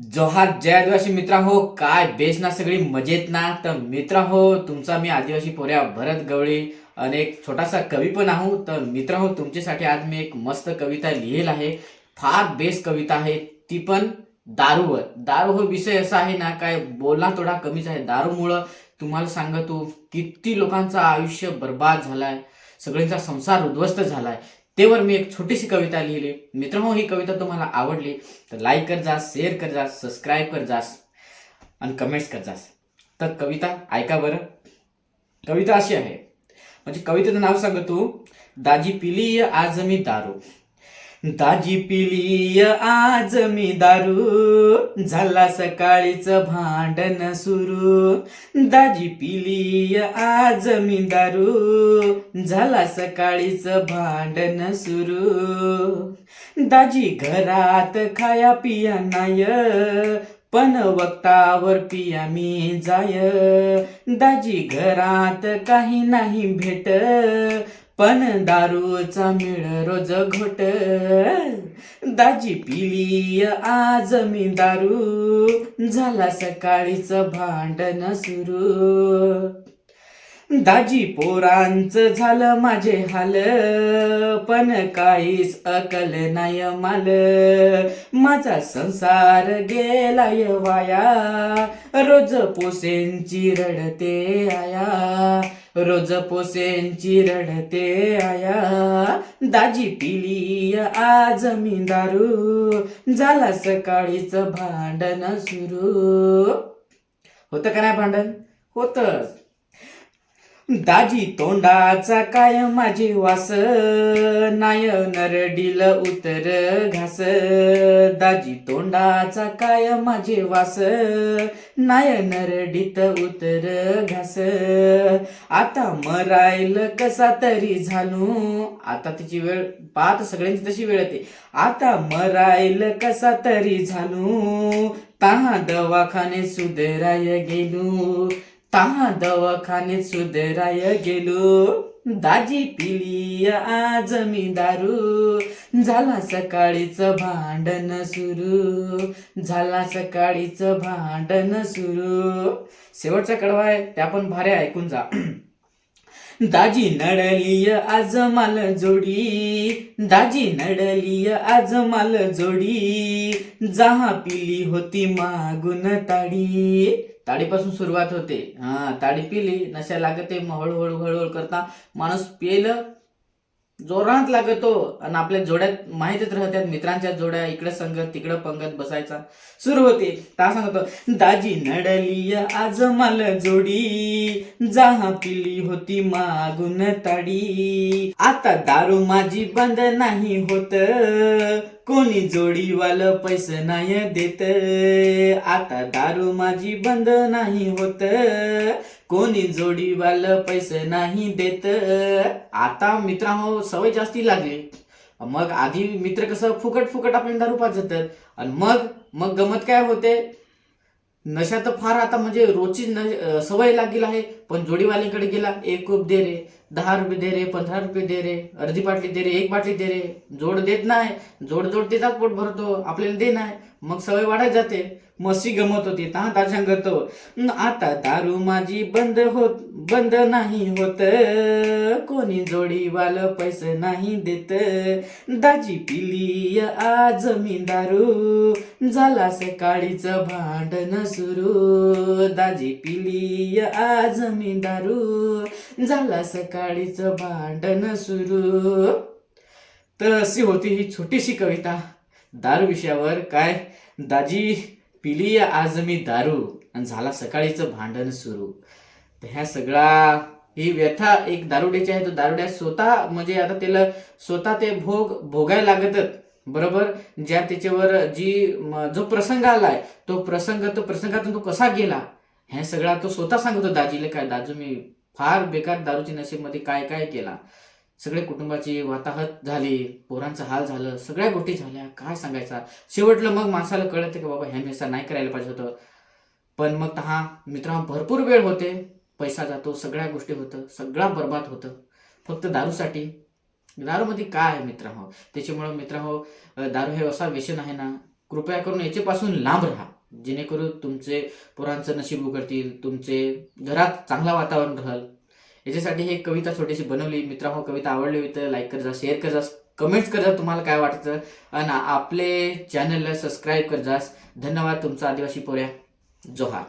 जोहार जय आदिवासी मित्रा हो काय बेस ना सगळी मजेत ना? तर मित्रा हो तुमचा मी आदिवासी पोऱ्या भरत गवळी आणि एक छोटासा कवी पण आहो. तर मित्र हो तुमच्यासाठी आज मी एक मस्त कविता लिहिल आहे. फार बेस कविता आहे. ती पण दारूवर. दारू हो विषय असा आहे ना काय बोलणं थोडा कमीच आहे. दारूमुळं तुम्हाला सांगतो किती लोकांचं आयुष्य बर्बाद झालाय. सगळ्यांचा संसार उद्ध्वस्त झालाय. तेवर मी एक छोटीशी कविता लिहिली. मित्रांनो ही कविता तुम्हाला आवडली तर लाईक कर जास शेअर कर जा सबस्क्राईब कर जास आणि कमेंट्स कर जास तर कविता ऐका बरं. कविता अशी आहे. म्हणजे कवितेचं नाव सांगतो. दाजी पिली आज मी दारू. दाजी पिली आज मी दारू. झाला सकाळीच भांडण सुरू. दाजी पिली आज मी दारू. झाला सकाळीच भांडण सुरू. दाजी घरात खाया पिया नाय. पण वक्तावर पिया मी जाय. दाजी घरात काही नाही भेट. पण दारूचा मिळ रोज घोट. दाजी पिली आज मी दारू. झाला सकाळीच भांडण सुरू. दाजी पोरांचं झालं माझे हाल. पण काहीच अकल नाही माल. माझा संसार गेलाय वाया. रोज पोसेंची रडते आया. रोज पोसेंची रडते आया. दाजी पिली आज मी दारू. झाला सकाळीच भांडण सुरू. होतं का नाही भांडण? होतच. दाजी तोंडाचा काय माझी वास? नाय नरडील उतर घास. दाजी तोंडाचा काय माझे वास? नाय नरडीत उतर घास. आता मरायल कसा तरी झालो? आता तिची वेळ पाहत सगळ्यांची तशी वेळ येते. आता मरायल कसा तरी झालो? तहा दवाखाने सुधराय गेलो. तहा दवाखाने सुधराय गेलो. दाजी पिली आज मी दारू. झाला सकाळीच भांडण सुरू. झाला सकाळीच भांडण सुरू. शेवटचा कडवा आहे त्या पण भाऱ्या ऐकून जा. दाजी नडलीय आज माल जोडी. दाजी नडलीय आज माल जोडी. जहा पिली होती मागून ताडी. ताडीपासून सुरुवात होते. हा ताडी पिली नशा लागते मग हळूहळू हळूहळू करता माणूस पेलं जोरात लागतो आणि आपल्या जोड्यात माहितीच राहतात मित्रांच्या जोड्या इकडे संगत तिकडे पंगत बसायचा. सुरू होते. ता सांगतो दाजी नडली आज माल जोडी. जहा पिली होती मागून ताडी. आता दारू माझी बंद नाही होत. कोणी जोडीवाल पैसे नाही देत. आता दारू माझी बंद नाही होत. कोणी जोडीवाल पैसे नाही देत? आता मित्रांनो सवय जास्ती लागली. मग आधी मित्र कसं फुकट फुकट आपण दारू पाजतात. आणि मग मग गमत काय होते? नशा तर फार आता म्हणजे रोजची न सवय लागेल आहे. पण जोडीवाल्यांकडे गेला एक कूप दे रे दहा रुपये दे रे पंधरा रुपये दे रे अर्धी बाटली दे रे एक बाटली दे रे. जोड देत नाही. जोड जोड देतात पोट भरतो आपल्याला दे नाही. मग सवय वाढत जाते. मस्ती गमत होती तहा दार आता दारू माझी बंद होत. बंद नाही होत. कोणी जोडीवाल पैसे नाही देत. दाजी पिली आज मी दारू झाला सकाळीच भांडण सुरू. दाजी पिली आज मी दारू झाला सकाळीच भांडण सुरू. तर अशी होती ही छोटीशी कविता. दारू विषयावर काय? दाजी पिली आज मी दारू आणि झाला सकाळीचं भांडण सुरू. तर ह्या सगळा ही व्यथा एक दारुड्याची आहे. तो दारुड्या स्वतः म्हणजे आता त्याला स्वतः ते भोग भोगायला लागतच बरोबर? ज्या त्याच्यावर जी जो प्रसंग आलाय तो प्रसंग तो प्रसंगातून तो कसा गेला? हे सगळा तो स्वतः सांगतो दाजीला काय दाजू मी फार बेकार दारूची नशीबमध्ये काय काय केला? सगळे कुटुंबाची वाताहत झाली पोरांचं हाल झालं सगळ्या गोष्टी झाल्या. काय सांगायचा? शेवटलं मग माणसाला कळतं की बाबा ह्या मेसा नाही करायला पाहिजे होतं. पण मग हा मित्रांना भरपूर वेळ होते. पैसा जातो सगळ्या गोष्टी होतं सगळा बर्बाद होतं. फक्त दारूसाठी. दारूमध्ये काय आहे मित्र हो त्याच्यामुळं मित्र हो दारू हे असा व्यसन आहे ना कृपया करून याच्यापासून लांब राहा. जेणेकरून तुमचे पोरांचं नशीब उघडतील तुमचे घरात चांगलं वातावरण राहल. याच्यासाठी हे कविता छोटीशी बनवली. मित्रांनो कविता आवडली होती तर लाईक करजा शेअर कर कमेंट्स करजा तुम्हाला काय वाटतं? आणि आपले चॅनलला सबस्क्राईब करजास. धन्यवाद तुमचा आदिवासी पोऱ्या. जोहार.